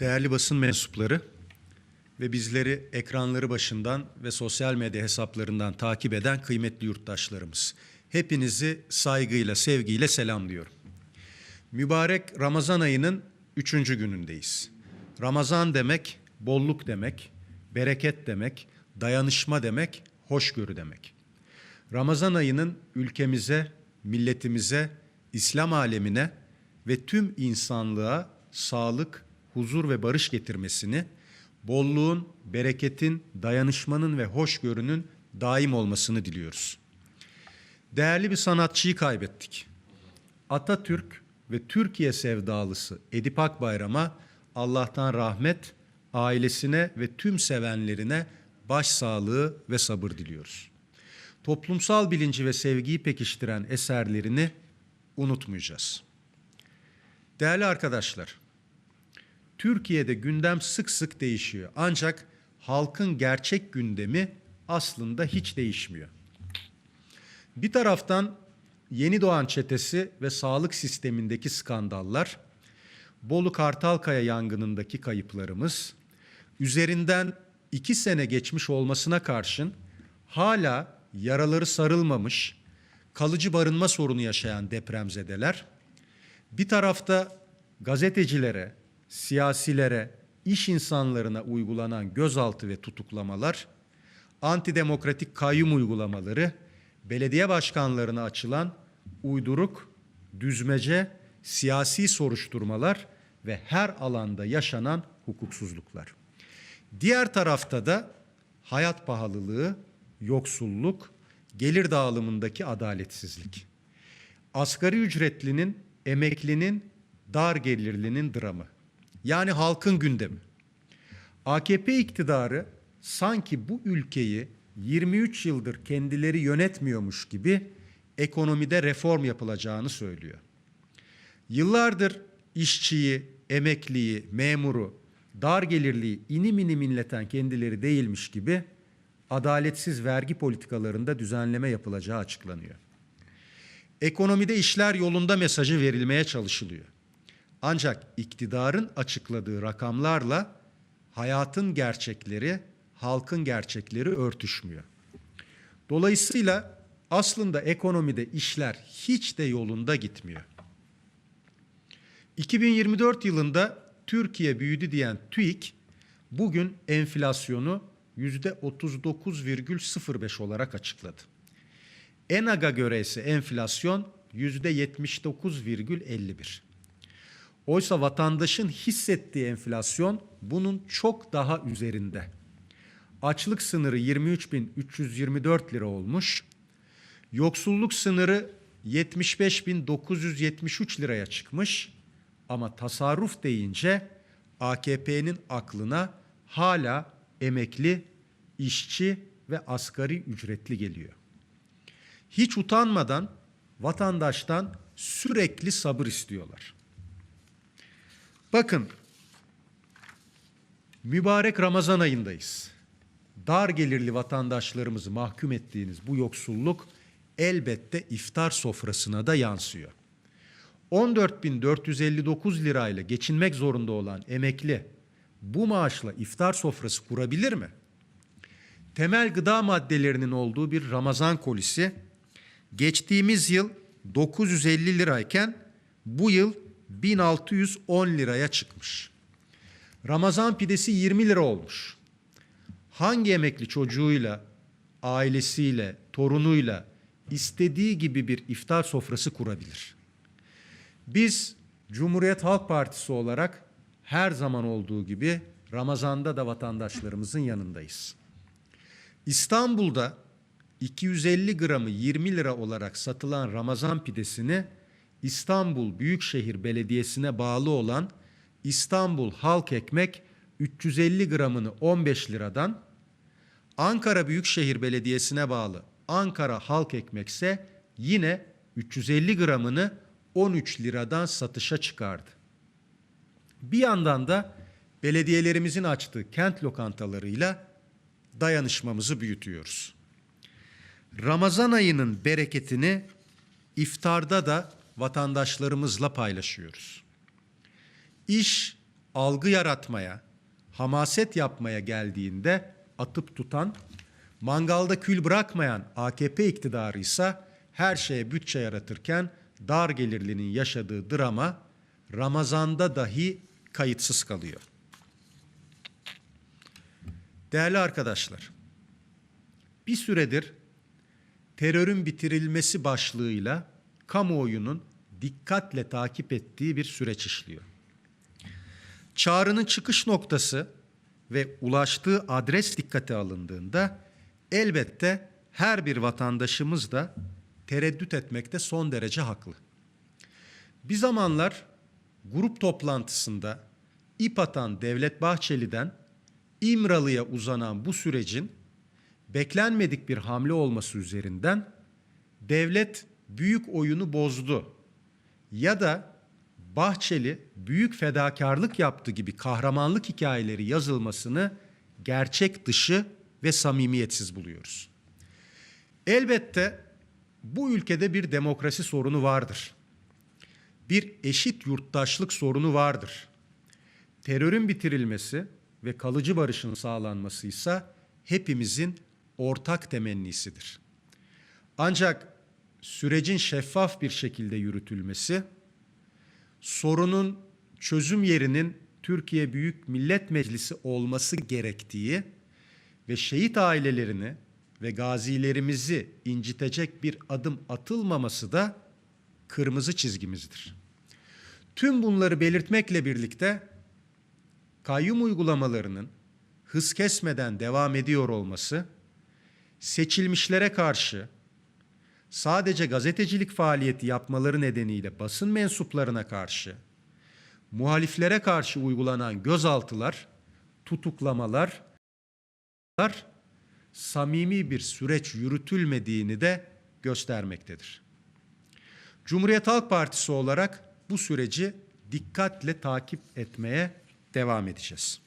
Değerli basın mensupları ve bizleri ekranları başından ve sosyal medya hesaplarından takip eden kıymetli yurttaşlarımız. Hepinizi saygıyla, sevgiyle selamlıyorum. Mübarek Ramazan ayının üçüncü günündeyiz. Ramazan demek, bolluk demek, bereket demek, dayanışma demek, hoşgörü demek. Ramazan ayının ülkemize, milletimize, İslam alemine ve tüm insanlığa sağlık, huzur ve barış getirmesini, bolluğun, bereketin, dayanışmanın ve hoşgörünün daim olmasını diliyoruz. Değerli bir sanatçıyı kaybettik. Atatürk ve Türkiye sevdalısı Edip Akbayram'a Allah'tan rahmet, ailesine ve tüm sevenlerine başsağlığı ve sabır diliyoruz. Toplumsal bilinci ve sevgiyi pekiştiren eserlerini unutmayacağız. Değerli arkadaşlar, Türkiye'de gündem sık sık değişiyor. Ancak halkın gerçek gündemi aslında hiç değişmiyor. Bir taraftan yeni doğan çetesi ve sağlık sistemindeki skandallar, Bolu Kartalkaya yangınındaki kayıplarımız, üzerinden iki sene geçmiş olmasına karşın hala yaraları sarılmamış, kalıcı barınma sorunu yaşayan depremzedeler, bir tarafta gazetecilere, siyasilere, iş insanlarına uygulanan gözaltı ve tutuklamalar, antidemokratik kayyum uygulamaları, belediye başkanlarına açılan uyduruk, düzmece, siyasi soruşturmalar ve her alanda yaşanan hukuksuzluklar. Diğer tarafta da hayat pahalılığı, yoksulluk, gelir dağılımındaki adaletsizlik. Asgari ücretlinin, emeklinin, dar gelirlinin dramı. Yani halkın gündemi. AKP iktidarı sanki bu ülkeyi 23 yıldır kendileri yönetmiyormuş gibi ekonomide reform yapılacağını söylüyor. Yıllardır işçiyi, emekliyi, memuru, dar gelirliyi inim inim inleten kendileri değilmiş gibi adaletsiz vergi politikalarında düzenleme yapılacağı açıklanıyor. Ekonomide işler yolunda mesajı verilmeye çalışılıyor. Ancak iktidarın açıkladığı rakamlarla hayatın gerçekleri, halkın gerçekleri örtüşmüyor. Dolayısıyla aslında ekonomide işler hiç de yolunda gitmiyor. 2024 yılında Türkiye büyüdü diyen TÜİK bugün enflasyonu %39,05 olarak açıkladı. ENAG'a göre ise enflasyon %79,51. Oysa vatandaşın hissettiği enflasyon bunun çok daha üzerinde. Açlık sınırı 23.324 lira olmuş. Yoksulluk sınırı 75.973 liraya çıkmış. Ama tasarruf deyince AKP'nin aklına hala emekli, işçi ve asgari ücretli geliyor. Hiç utanmadan vatandaştan sürekli sabır istiyorlar. Bakın mübarek Ramazan ayındayız. Dar gelirli vatandaşlarımızı mahkum ettiğiniz bu yoksulluk elbette iftar sofrasına da yansıyor. 14.459 lirayla geçinmek zorunda olan emekli bu maaşla iftar sofrası kurabilir mi? Temel gıda maddelerinin olduğu bir Ramazan kolisi geçtiğimiz yıl 950 lirayken bu yıl 1610 liraya çıkmış. Ramazan pidesi 20 lira olmuş. Hangi emekli çocuğuyla, ailesiyle, torunuyla istediği gibi bir iftar sofrası kurabilir? Biz Cumhuriyet Halk Partisi olarak her zaman olduğu gibi Ramazan'da da vatandaşlarımızın yanındayız. İstanbul'da 250 gramı 20 lira olarak satılan Ramazan pidesini İstanbul Büyükşehir Belediyesi'ne bağlı olan İstanbul Halk Ekmek 350 gramını 15 liradan, Ankara Büyükşehir Belediyesi'ne bağlı Ankara Halk Ekmek ise yine 350 gramını 13 liradan satışa çıkardı. Bir yandan da belediyelerimizin açtığı kent lokantalarıyla dayanışmamızı büyütüyoruz. Ramazan ayının bereketini iftarda da vatandaşlarımızla paylaşıyoruz. İş algı yaratmaya, hamaset yapmaya geldiğinde atıp tutan, mangalda kül bırakmayan AKP iktidarı ise her şeye bütçe yaratırken dar gelirlinin yaşadığı drama Ramazan'da dahi kayıtsız kalıyor. Değerli arkadaşlar, bir süredir terörün bitirilmesi başlığıyla kamuoyunun dikkatle takip ettiği bir süreç işliyor. Çağrının çıkış noktası ve ulaştığı adres dikkate alındığında elbette her bir vatandaşımız da tereddüt etmekte son derece haklı. Bir zamanlar grup toplantısında ip atan Devlet Bahçeli'den İmralı'ya uzanan bu sürecin beklenmedik bir hamle olması üzerinden devlet büyük oyunu bozdu ya da Bahçeli büyük fedakarlık yaptı gibi kahramanlık hikayeleri yazılmasını gerçek dışı ve samimiyetsiz buluyoruz. Elbette bu ülkede bir demokrasi sorunu vardır. Bir eşit yurttaşlık sorunu vardır. Terörün bitirilmesi ve kalıcı barışın sağlanması ise hepimizin ortak temennisidir. Ancak sürecin şeffaf bir şekilde yürütülmesi, sorunun çözüm yerinin Türkiye Büyük Millet Meclisi olması gerektiği ve şehit ailelerini ve gazilerimizi incitecek bir adım atılmaması da kırmızı çizgimizdir. Tüm bunları belirtmekle birlikte kayyum uygulamalarının hız kesmeden devam ediyor olması, seçilmişlere karşı sadece gazetecilik faaliyeti yapmaları nedeniyle basın mensuplarına karşı, muhaliflere karşı uygulanan gözaltılar, tutuklamalar, samimi bir süreç yürütülmediğini de göstermektedir. Cumhuriyet Halk Partisi olarak bu süreci dikkatle takip etmeye devam edeceğiz.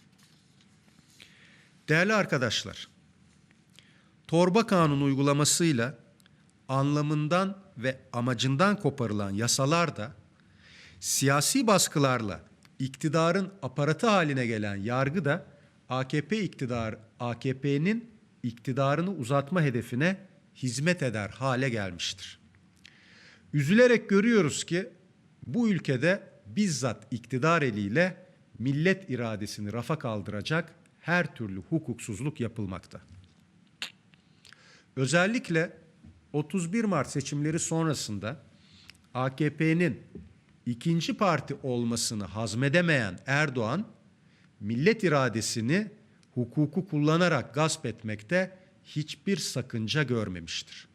Değerli arkadaşlar, torba kanun uygulamasıyla anlamından ve amacından koparılan yasalar da siyasi baskılarla iktidarın aparatı haline gelen yargı da AKP iktidar AKP'nin iktidarını uzatma hedefine hizmet eder hale gelmiştir. Üzülerek görüyoruz ki bu ülkede bizzat iktidar eliyle millet iradesini rafa kaldıracak her türlü hukuksuzluk yapılmakta. Özellikle 31 Mart seçimleri sonrasında AKP'nin ikinci parti olmasını hazmedemeyen Erdoğan, millet iradesini hukuku kullanarak gasp etmekte hiçbir sakınca görmemiştir.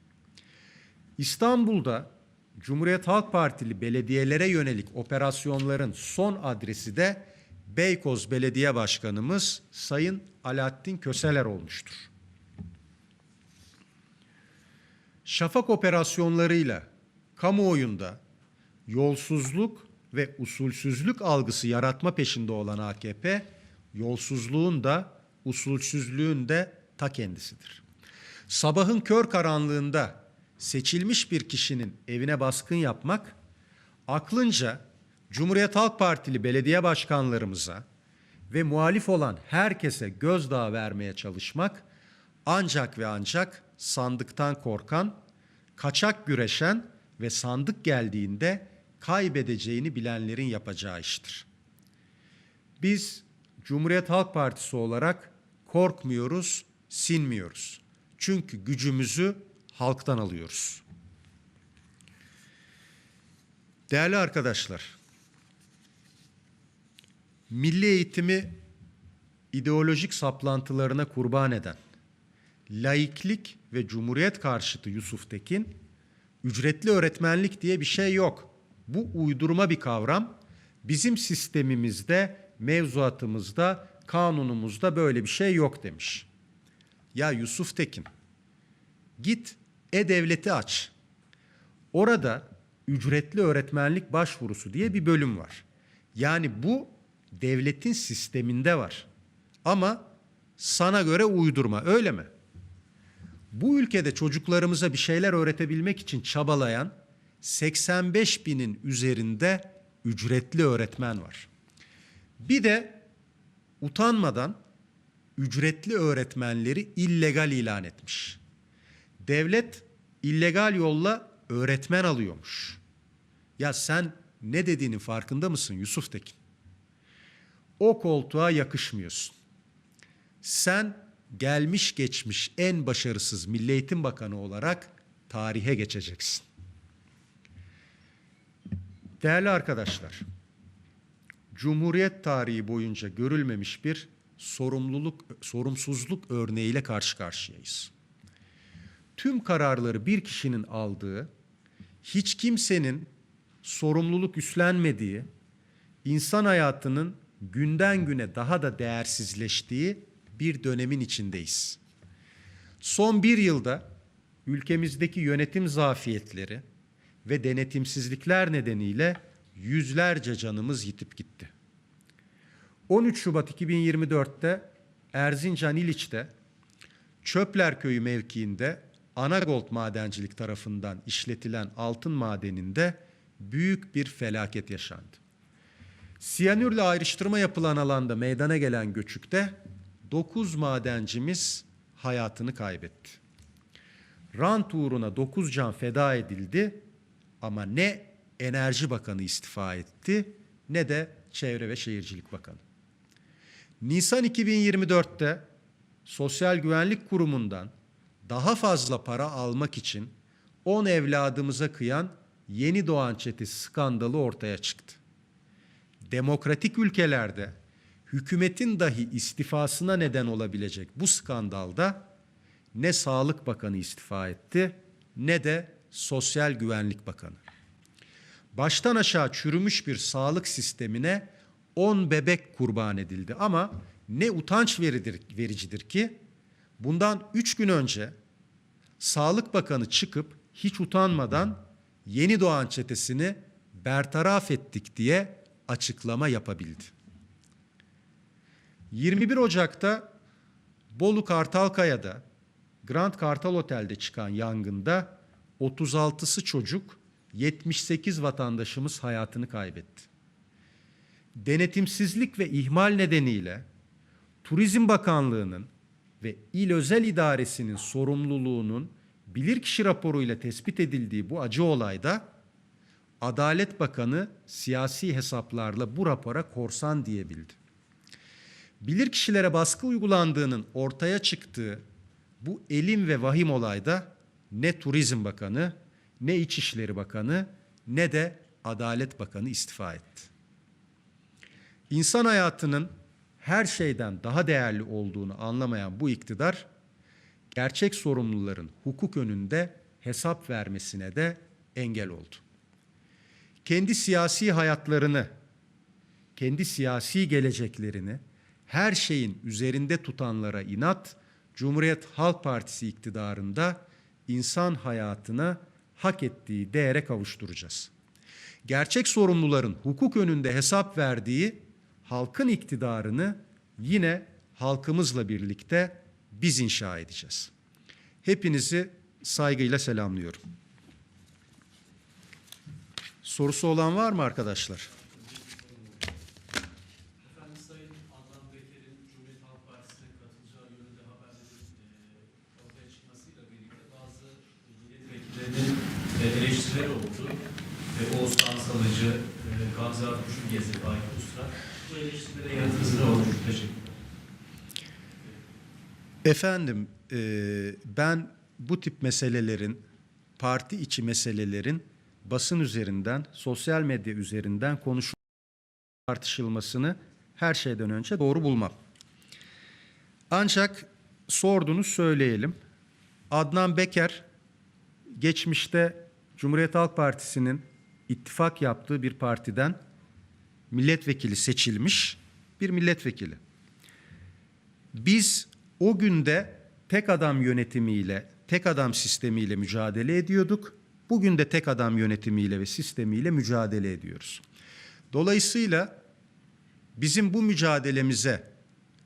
İstanbul'da Cumhuriyet Halk Partili belediyelere yönelik operasyonların son adresi de Beykoz Belediye Başkanımız Sayın Alaaddin Köseler olmuştur. Şafak operasyonlarıyla kamuoyunda yolsuzluk ve usulsüzlük algısı yaratma peşinde olan AKP, yolsuzluğun da usulsüzlüğün de ta kendisidir. Sabahın kör karanlığında seçilmiş bir kişinin evine baskın yapmak, aklınca Cumhuriyet Halk Partili belediye başkanlarımıza ve muhalif olan herkese gözdağı vermeye çalışmak ancak ve ancak sandıktan korkan, kaçak güreşen ve sandık geldiğinde kaybedeceğini bilenlerin yapacağı iştir. Biz Cumhuriyet Halk Partisi olarak korkmuyoruz, sinmiyoruz. Çünkü gücümüzü halktan alıyoruz. Değerli arkadaşlar, milli eğitimi ideolojik saplantılarına kurban eden, laiklik ve cumhuriyet karşıtı Yusuf Tekin, ücretli öğretmenlik diye bir şey yok. Bu uydurma bir kavram. Bizim sistemimizde, mevzuatımızda, kanunumuzda böyle bir şey yok demiş. Ya Yusuf Tekin, git e-devleti aç. Orada ücretli öğretmenlik başvurusu diye bir bölüm var. Yani bu devletin sisteminde var. Ama sana göre uydurma öyle mi? Bu ülkede çocuklarımıza bir şeyler öğretebilmek için çabalayan 85 binin üzerinde ücretli öğretmen var. Bir de utanmadan ücretli öğretmenleri illegal ilan etmiş. Devlet illegal yolla öğretmen alıyormuş. Ya sen ne dediğinin farkında mısın Yusuf Tekin? O koltuğa yakışmıyorsun. Sen gelmiş geçmiş en başarısız Milli Eğitim Bakanı olarak tarihe geçeceksin. Değerli arkadaşlar, Cumhuriyet tarihi boyunca görülmemiş bir sorumluluk, sorumsuzluk örneğiyle karşı karşıyayız. Tüm kararları bir kişinin aldığı, hiç kimsenin sorumluluk üstlenmediği, insan hayatının günden güne daha da değersizleştiği bir dönemin içindeyiz. Son bir yılda ülkemizdeki yönetim zafiyetleri ve denetimsizlikler nedeniyle yüzlerce canımız yitip gitti. 13 Şubat 2024'te Erzincan İliç'te Çöpler Köyü mevkiinde Anagold Madencilik tarafından işletilen altın madeninde büyük bir felaket yaşandı. Siyanürle ayrıştırma yapılan alanda meydana gelen göçükte 9 madencimiz hayatını kaybetti. Rant uğruna 9 can feda edildi ama ne Enerji Bakanı istifa etti ne de Çevre ve Şehircilik Bakanı. Nisan 2024'te Sosyal Güvenlik Kurumu'ndan daha fazla para almak için 10 evladımıza kıyan yeni doğan çetesi skandalı ortaya çıktı. Demokratik ülkelerde hükümetin dahi istifasına neden olabilecek bu skandalda ne Sağlık Bakanı istifa etti ne de Sosyal Güvenlik Bakanı. Baştan aşağı çürümüş bir sağlık sistemine 10 bebek kurban edildi ama ne utanç veridir, vericidir ki bundan 3 gün önce Sağlık Bakanı çıkıp hiç utanmadan yeni doğan çetesini bertaraf ettik diye açıklama yapabildi. 21 Ocak'ta Bolu Kartalkaya'da Grand Kartal Otel'de çıkan yangında 36'sı çocuk, 78 vatandaşımız hayatını kaybetti. Denetimsizlik ve ihmal nedeniyle Turizm Bakanlığı'nın ve İl Özel İdaresi'nin sorumluluğunun bilirkişi raporuyla tespit edildiği bu acı olayda Adalet Bakanı siyasi hesaplarla bu rapora korsan diyebildi. Bilirkişilere baskı uygulandığının ortaya çıktığı bu elim ve vahim olayda ne Turizm Bakanı, ne İçişleri Bakanı, ne de Adalet Bakanı istifa etti. İnsan hayatının her şeyden daha değerli olduğunu anlamayan bu iktidar, gerçek sorumluların hukuk önünde hesap vermesine de engel oldu. Kendi siyasi hayatlarını, kendi siyasi geleceklerini her şeyin üzerinde tutanlara inat, Cumhuriyet Halk Partisi iktidarında insan hayatına hak ettiği değere kavuşturacağız. Gerçek sorumluların hukuk önünde hesap verdiği halkın iktidarını yine halkımızla birlikte biz inşa edeceğiz. Hepinizi saygıyla selamlıyorum. Sorusu olan var mı arkadaşlar? Efendim Sayın Adnan Beker'in Cumhuriyet Halk Partisi'ne katılacağı yönünde haberlerin e, ortaya çıkmasıyla birlikte bazı milletvekillerinin e, eleştirileri oldu. Ve Oğuzhan Salıcı, e, Gamze Akuş'un gezi Faik Ustra. Bu eleştirilere yanıtınız ne olur? Teşekkürler. Efendim, e, ben bu tip meselelerin, parti içi meselelerin basın üzerinden, sosyal medya üzerinden konuşulması, tartışılmasını her şeyden önce doğru bulmam. Ancak sordunuz söyleyelim. Adnan Beker geçmişte Cumhuriyet Halk Partisi'nin ittifak yaptığı bir partiden milletvekili seçilmiş bir milletvekili. Biz o günde tek adam yönetimiyle, tek adam sistemiyle mücadele ediyorduk. Bugün de tek adam yönetimiyle ve sistemiyle mücadele ediyoruz. Dolayısıyla bizim bu mücadelemize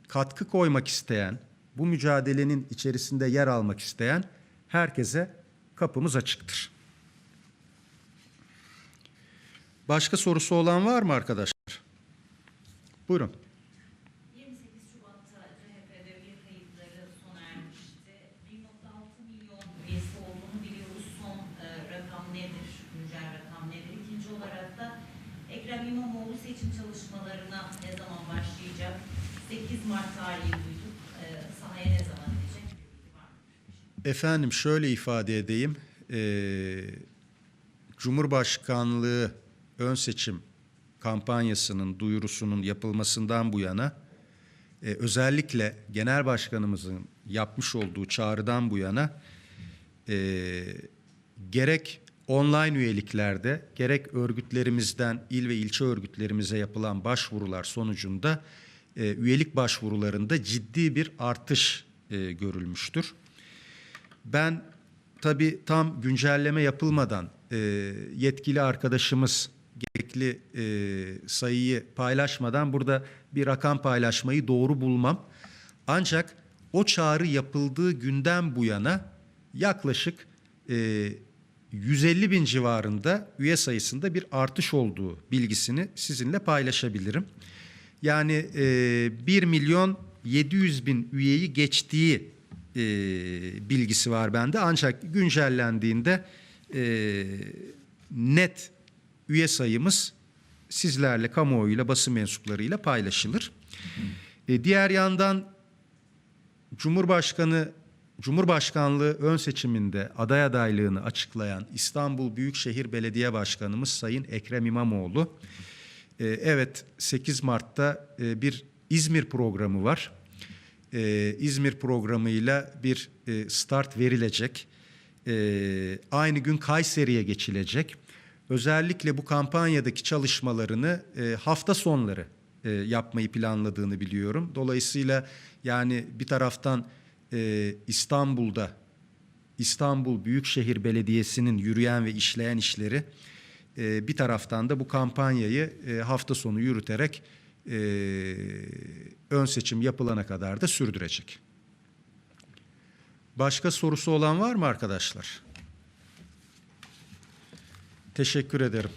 katkı koymak isteyen, bu mücadelenin içerisinde yer almak isteyen herkese kapımız açıktır. Başka sorusu olan var mı arkadaşlar? Buyurun. 28 Şubat'ta CHP'de üye kayıtları sona ermişti. 1.6 milyon üyesi olduğunu biliyoruz. Son e, rakam nedir? Güncel rakam nedir? İkinci olarak da Ekrem İmamoğlu seçim çalışmalarına ne zaman başlayacak? 8 E, mı? Efendim şöyle ifade edeyim. Ee, Cumhurbaşkanlığı ön seçim kampanyasının duyurusunun yapılmasından bu yana e, özellikle genel başkanımızın yapmış olduğu çağrıdan bu yana e, gerek online üyeliklerde gerek örgütlerimizden il ve ilçe örgütlerimize yapılan başvurular sonucunda e, üyelik başvurularında ciddi bir artış e, görülmüştür. Ben tabii tam güncelleme yapılmadan e, yetkili arkadaşımız gerekli e, sayıyı paylaşmadan burada bir rakam paylaşmayı doğru bulmam. Ancak o çağrı yapıldığı günden bu yana yaklaşık e, 150 bin civarında üye sayısında bir artış olduğu bilgisini sizinle paylaşabilirim. Yani e, 1 milyon 700 bin üyeyi geçtiği e, bilgisi var bende. Ancak güncellendiğinde e, net üye sayımız sizlerle, kamuoyuyla, basın mensuplarıyla paylaşılır. E, diğer yandan Cumhurbaşkanı Cumhurbaşkanlığı ön seçiminde aday adaylığını açıklayan İstanbul Büyükşehir Belediye Başkanımız Sayın Ekrem İmamoğlu e, evet 8 Mart'ta e, bir İzmir programı var. E, İzmir programıyla bir e, start verilecek. E, aynı gün Kayseri'ye geçilecek. Özellikle bu kampanyadaki çalışmalarını e, hafta sonları yapmayı planladığını biliyorum. Dolayısıyla yani bir taraftan İstanbul'da İstanbul Büyükşehir Belediyesi'nin yürüyen ve işleyen işleri e, bir taraftan da bu kampanyayı e, hafta sonu yürüterek e, ön seçim yapılana kadar da sürdürecek. Başka sorusu olan var mı arkadaşlar? Teşekkür ederim.